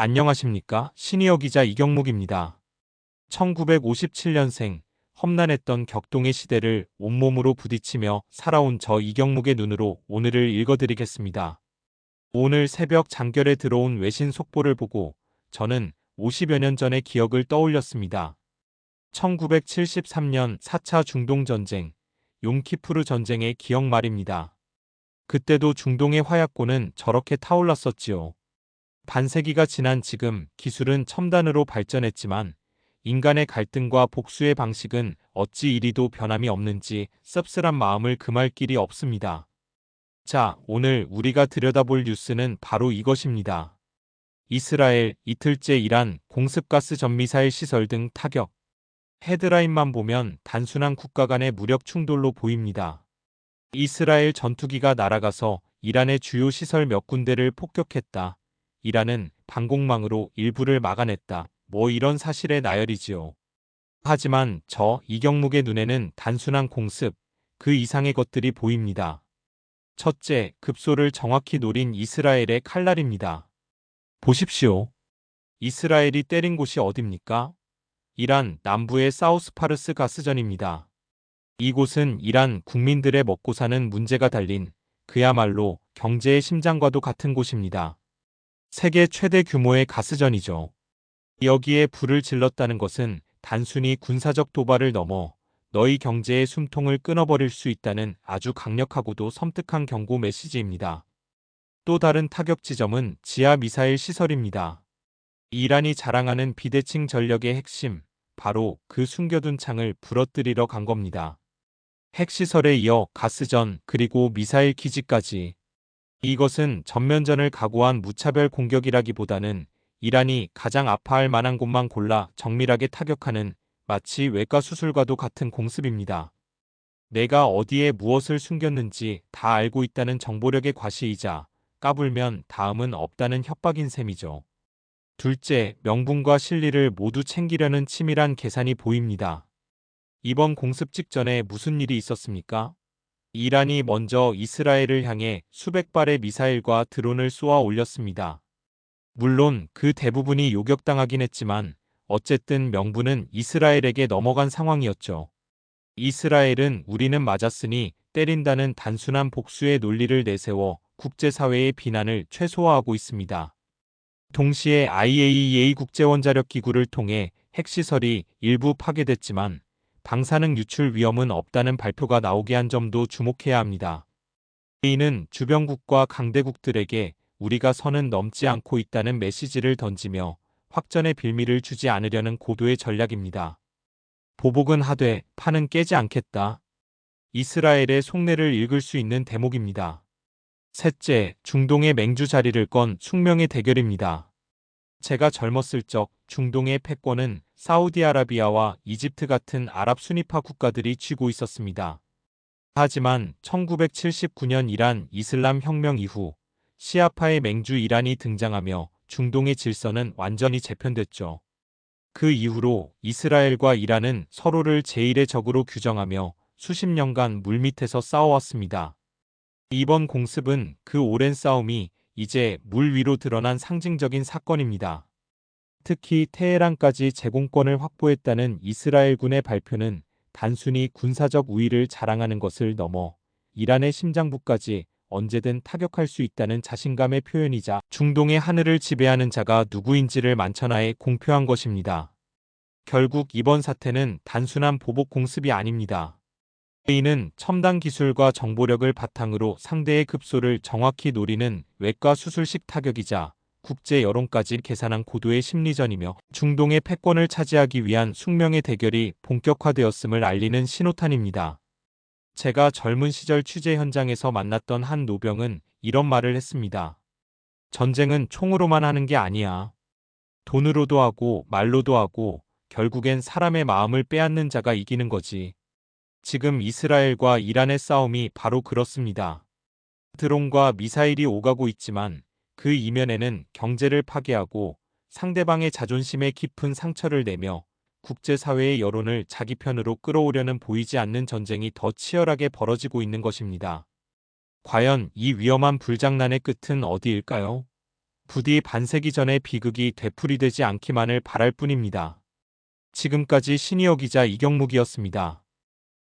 안녕하십니까? 시니어 기자 이경묵입니다. 1957년생, 험난했던 격동의 시대를 온몸으로 부딪히며 살아온 저 이경묵의 눈으로 오늘을 읽어드리겠습니다. 오늘 새벽 장결에 들어온 외신 속보를 보고 저는 50여 년 전의 기억을 떠올렸습니다. 1973년 4차 중동전쟁, 용키푸르 전쟁의 기억 말입니다. 그때도 중동의 화약고는 저렇게 타올랐었지요. 반세기가 지난 지금 기술은 첨단으로 발전했지만 인간의 갈등과 복수의 방식은 어찌 이리도 변함이 없는지 씁쓸한 마음을 금할 길이 없습니다. 자, 오늘 우리가 들여다볼 뉴스는 바로 이것입니다. 이스라엘 이틀째 이란 공습가스 전미사일 시설 등 타격. 헤드라인만 보면 단순한 국가 간의 무력 충돌로 보입니다. 이스라엘 전투기가 날아가서 이란의 주요 시설 몇 군데를 폭격했다. 이란은 방공망으로 일부를 막아냈다. 뭐 이런 사실의 나열이지요. 하지만 저 이경묵의 눈에는 단순한 공습, 그 이상의 것들이 보입니다. 첫째, 급소를 정확히 노린 이스라엘의 칼날입니다. 보십시오. 이스라엘이 때린 곳이 어딥니까? 이란 남부의 사우스파르스 가스전입니다. 이곳은 이란 국민들의 먹고 사는 문제가 달린 그야말로 경제의 심장과도 같은 곳입니다. 세계 최대 규모의 가스전이죠. 여기에 불을 질렀다는 것은 단순히 군사적 도발을 넘어 너희 경제의 숨통을 끊어버릴 수 있다는 아주 강력하고도 섬뜩한 경고 메시지입니다. 또 다른 타격 지점은 지하 미사일 시설입니다. 이란이 자랑하는 비대칭 전력의 핵심, 바로 그 숨겨둔 창을 부러뜨리러 간 겁니다. 핵시설에 이어 가스전 그리고 미사일 기지까지 이것은 전면전을 각오한 무차별 공격이라기보다는 이란이 가장 아파할 만한 곳만 골라 정밀하게 타격하는 마치 외과 수술과도 같은 공습입니다. 내가 어디에 무엇을 숨겼는지 다 알고 있다는 정보력의 과시이자 까불면 다음은 없다는 협박인 셈이죠. 둘째, 명분과 실리를 모두 챙기려는 치밀한 계산이 보입니다. 이번 공습 직전에 무슨 일이 있었습니까? 이란이 먼저 이스라엘을 향해 수백 발의 미사일과 드론을 쏘아 올렸습니다. 물론 그 대부분이 요격당하긴 했지만 어쨌든 명분은 이스라엘에게 넘어간 상황이었죠. 이스라엘은 우리는 맞았으니 때린다는 단순한 복수의 논리를 내세워 국제사회의 비난을 최소화하고 있습니다. 동시에 IAEA 국제원자력기구를 통해 핵시설이 일부 파괴됐지만 방사능 유출 위험은 없다는 발표가 나오게 한 점도 주목해야 합니다. 이는 주변국과 강대국들에게 우리가 선은 넘지 않고 있다는 메시지를 던지며 확전의 빌미를 주지 않으려는 고도의 전략입니다. 보복은 하되 판은 깨지 않겠다. 이스라엘의 속내를 읽을 수 있는 대목입니다. 셋째, 중동의 맹주 자리를 건 숙명의 대결입니다. 제가 젊었을 적 중동의 패권은 사우디아라비아와 이집트 같은 아랍 순위파 국가들이 쥐고 있었습니다. 하지만 1979년 이란 이슬람 혁명 이후 시아파의 맹주 이란이 등장하며 중동의 질서는 완전히 재편됐죠. 그 이후로 이스라엘과 이란은 서로를 제1의 적으로 규정하며 수십 년간 물밑에서 싸워왔습니다. 이번 공습은 그 오랜 싸움이 이제 물 위로 드러난 상징적인 사건입니다. 특히 테헤란까지 제공권을 확보했다는 이스라엘군의 발표는 단순히 군사적 우위를 자랑하는 것을 넘어 이란의 심장부까지 언제든 타격할 수 있다는 자신감의 표현이자 중동의 하늘을 지배하는 자가 누구인지를 만천하에 공표한 것입니다. 결국 이번 사태는 단순한 보복 공습이 아닙니다. 이는 첨단 기술과 정보력을 바탕으로 상대의 급소를 정확히 노리는 외과 수술식 타격이자 국제 여론까지 계산한 고도의 심리전이며 중동의 패권을 차지하기 위한 숙명의 대결이 본격화되었음을 알리는 신호탄입니다. 제가 젊은 시절 취재 현장에서 만났던 한 노병은 이런 말을 했습니다. 전쟁은 총으로만 하는 게 아니야. 돈으로도 하고 말로도 하고 결국엔 사람의 마음을 빼앗는 자가 이기는 거지. 지금 이스라엘과 이란의 싸움이 바로 그렇습니다. 드론과 미사일이 오가고 있지만 그 이면에는 경제를 파괴하고 상대방의 자존심에 깊은 상처를 내며 국제사회의 여론을 자기 편으로 끌어오려는 보이지 않는 전쟁이 더 치열하게 벌어지고 있는 것입니다. 과연 이 위험한 불장난의 끝은 어디일까요? 부디 반세기 전의 비극이 되풀이되지 않기만을 바랄 뿐입니다. 지금까지 시니어 기자 이경묵이었습니다.